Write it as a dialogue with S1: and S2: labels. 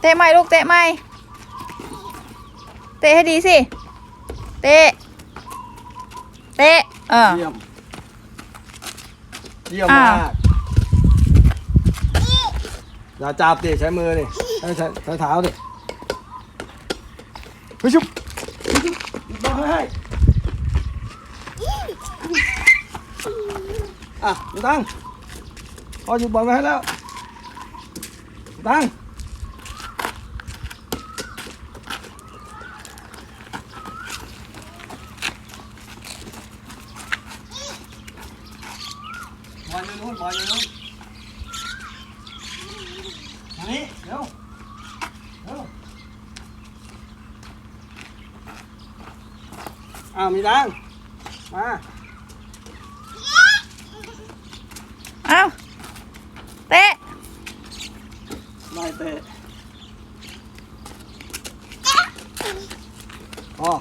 S1: เตะใหม่ลูกเตะใหม่ เตะให้ดีสิ เตะ เตะ เออ
S2: เยี่ยม เยี่ยม
S1: อ่าม
S2: มาก อย่าจับดิใช้มือดิใช้ใช้ใช้เท้าดิเฮ้ยชุบเฮ้ยชุบหยุดบอลไม่ให้อะหยุดตั้งพอหยุดบอลไว้ให้แล้วหยุดตั้ง บอลอยู่นู้นบอลอยู่นู้นมานี่เร็วเร็วอ้าวมีดังมา
S1: เอาเตะ
S2: ไม่เตะพอ